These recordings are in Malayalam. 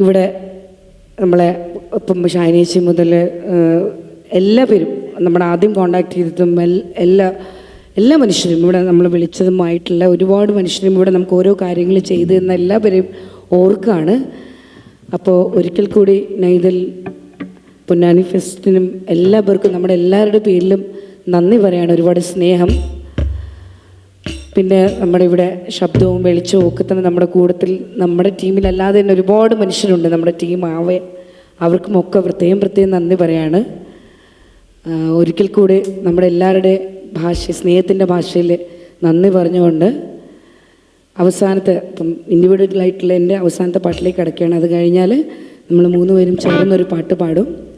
ഇവിടെ നമ്മളെ ഇപ്പം ഷൈനേശി മുതൽ എല്ലാ പേരും നമ്മുടെ ആദ്യം കോണ്ടാക്ട് ചെയ്തതും എല്ലാ എല്ലാ മനുഷ്യരും ഇവിടെ നമ്മൾ വിളിച്ചതുമായിട്ടുള്ള ഒരുപാട് മനുഷ്യരും ഇവിടെ നമുക്ക് ഓരോ കാര്യങ്ങൾ ചെയ്തു തന്ന എല്ലാവരെയും ഓർക്കാണ്. അപ്പോൾ ഒരിക്കൽ കൂടി നൈതൽ പൊന്നാനി ഫെസ്റ്റിനും എല്ലാവർക്കും നമ്മുടെ എല്ലാവരുടെ പേരിലും നന്ദി പറയാണ്. ഒരുപാട് സ്നേഹം. പിന്നെ നമ്മുടെ ഇവിടെ ശബ്ദവും വെളിച്ചവും ഒക്കെ തന്നെ നമ്മുടെ കൂടത്തിൽ നമ്മുടെ ടീമിലല്ലാതെ തന്നെ ഒരുപാട് മനുഷ്യരുണ്ട്. നമ്മുടെ ടീം ആവെ അവർക്കുമൊക്കെ പ്രത്യേകം പ്രത്യേകം നന്ദി പറയാണ്. ഒരിക്കൽ കൂടി നമ്മുടെ എല്ലാവരുടെ ഭാഷ സ്നേഹത്തിന്റെ ഭാഷയിൽ നന്ദി പറഞ്ഞുകൊണ്ട് അവസാനത്തെ ഇപ്പം ഇൻഡിവിജ്വലായിട്ടുള്ള എന്റെ അവസാനത്തെ പാട്ടിലേക്ക് കിടക്കുകയാണ്. അത് കഴിഞ്ഞാൽ നമ്മൾ മൂന്ന് പേരും ചേർന്നൊരു പാട്ട് പാടും.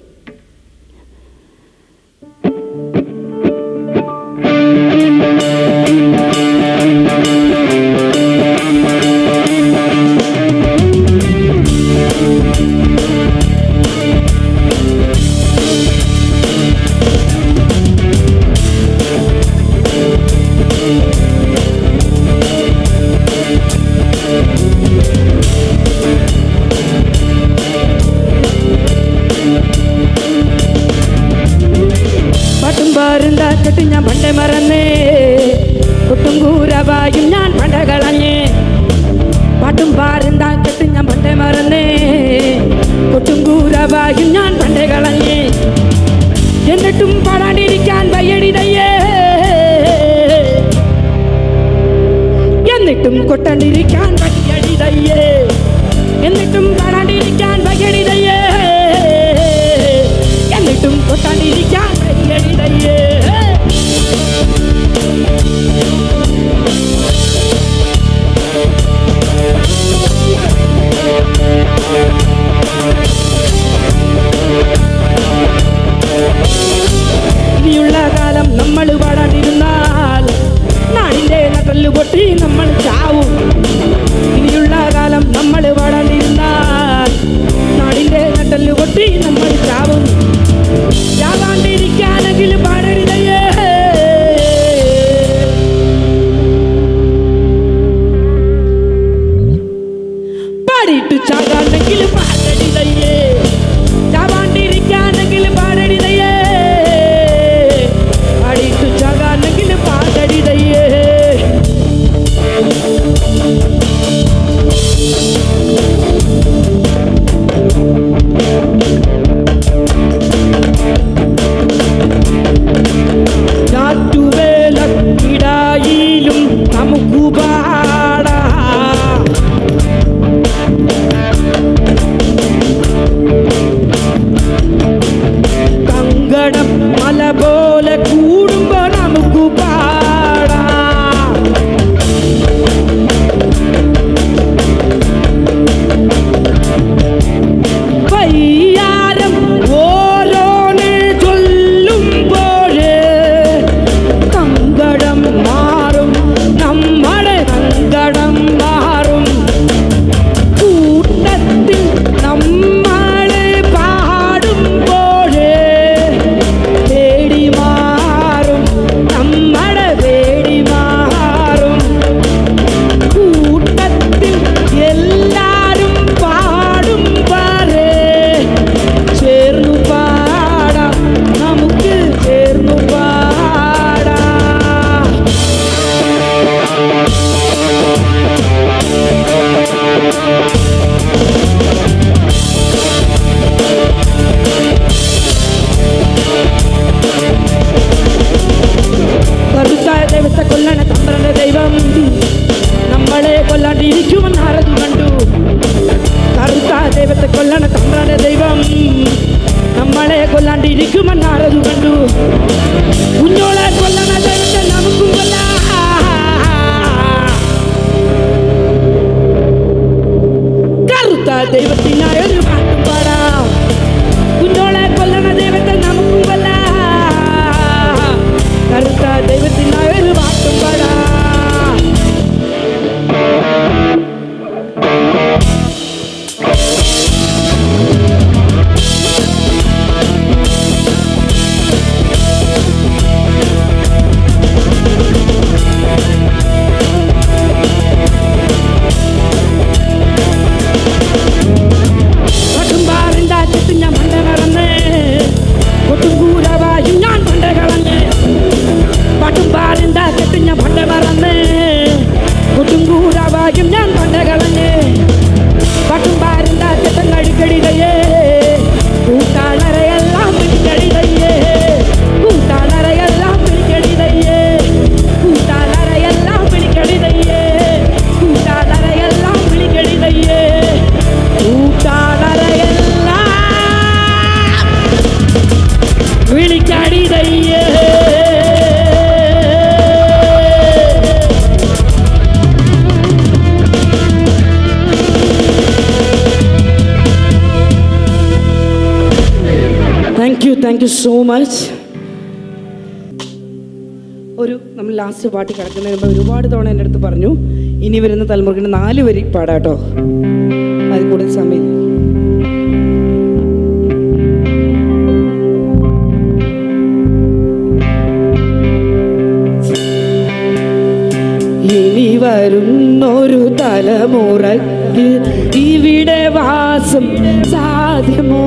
പാട്ടും പാരും താക്കട്ട് ഞാൻ പണ്ടേ മറന്നേ. ഒട്ടും കൂരവായും ഞാൻ പണ്ടേ കളഞ്ഞേ. എന്നിട്ടും പാടാണ്ടിരിക്കാൻ വയ്യടിതയ്യേ. എന്നിട്ടും കൊട്ടണ്ടിരിക്കാൻ വയ്യടിതയ്യേ. എന്നിട്ടും പാടാണ്ടിരിക്കാൻ വയ്യടിതയ്യേ. എന്നിട്ടും കൊട്ടാണ്ടിരിക്കാൻ വയ്യടിതയ്യേ. നാടിന്റെ നട്ടൽ പൊട്ടി നമ്മൾ ಜೀವನ ಹರದು ಕಂಡು கருத்தா தெய்வத்தை கொல்லான தம்பான தெய்வம். நம்மளே கொல்லாண்டு இருக்குமன் ஆறது கண்டு. പാട്ടും പാടുണ്ടാക്കിട്ട് ഞാൻ പണ്ട് മറന്ന് കുട്ടും കൂടാവാക്കും ഞാൻ പണ്ട് കളഞ്ഞേ. Thank you thank you so much ഒരു നമ്മൾ ലാസ്റ്റ് പാട്ട് കിടക്കുന്നതിന് മുമ്പ് ഒരുപാട് തവണ എന്റെ അടുത്ത് പറഞ്ഞു ഇനി വരുന്ന തലമുറക്കിന് നാല് വരി പാടാട്ടോ അതിൽ കൂടുതൽ സമയം ഇനി വരുന്നൊരു തലമുറയ്ക്ക് ഇവിടെ വാസം സാധ്യമോ?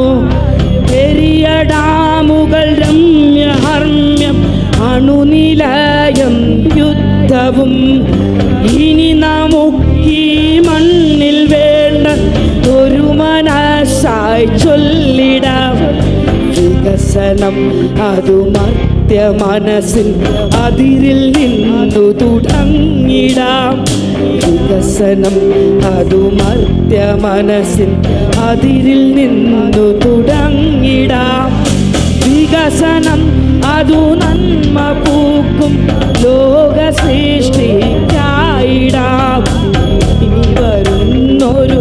ഡാമുകൾ രമ്യഹർമ്മ്യം അണുനിലയം യുദ്ധവും. ഇനി നമുക്കീ മണ്ണിൽ വേണ്ട ഒരു മനസ്സായി ചൊല്ലിടാം. വികസനം അതു മർത്യ മനസ്സിൽ അതിരിൽ നിന്നു തുടങ്ങിടാം. വികസനം അതു മർത്യ മനസ്സിൽ അതിരിൽ നിന്നു തുടങ്ങിടാം. വികസനം അതു നന്മ പൂക്കും. ലോക സൃഷ്ടിക്കായിടാം ഇനി വരുന്നൊരു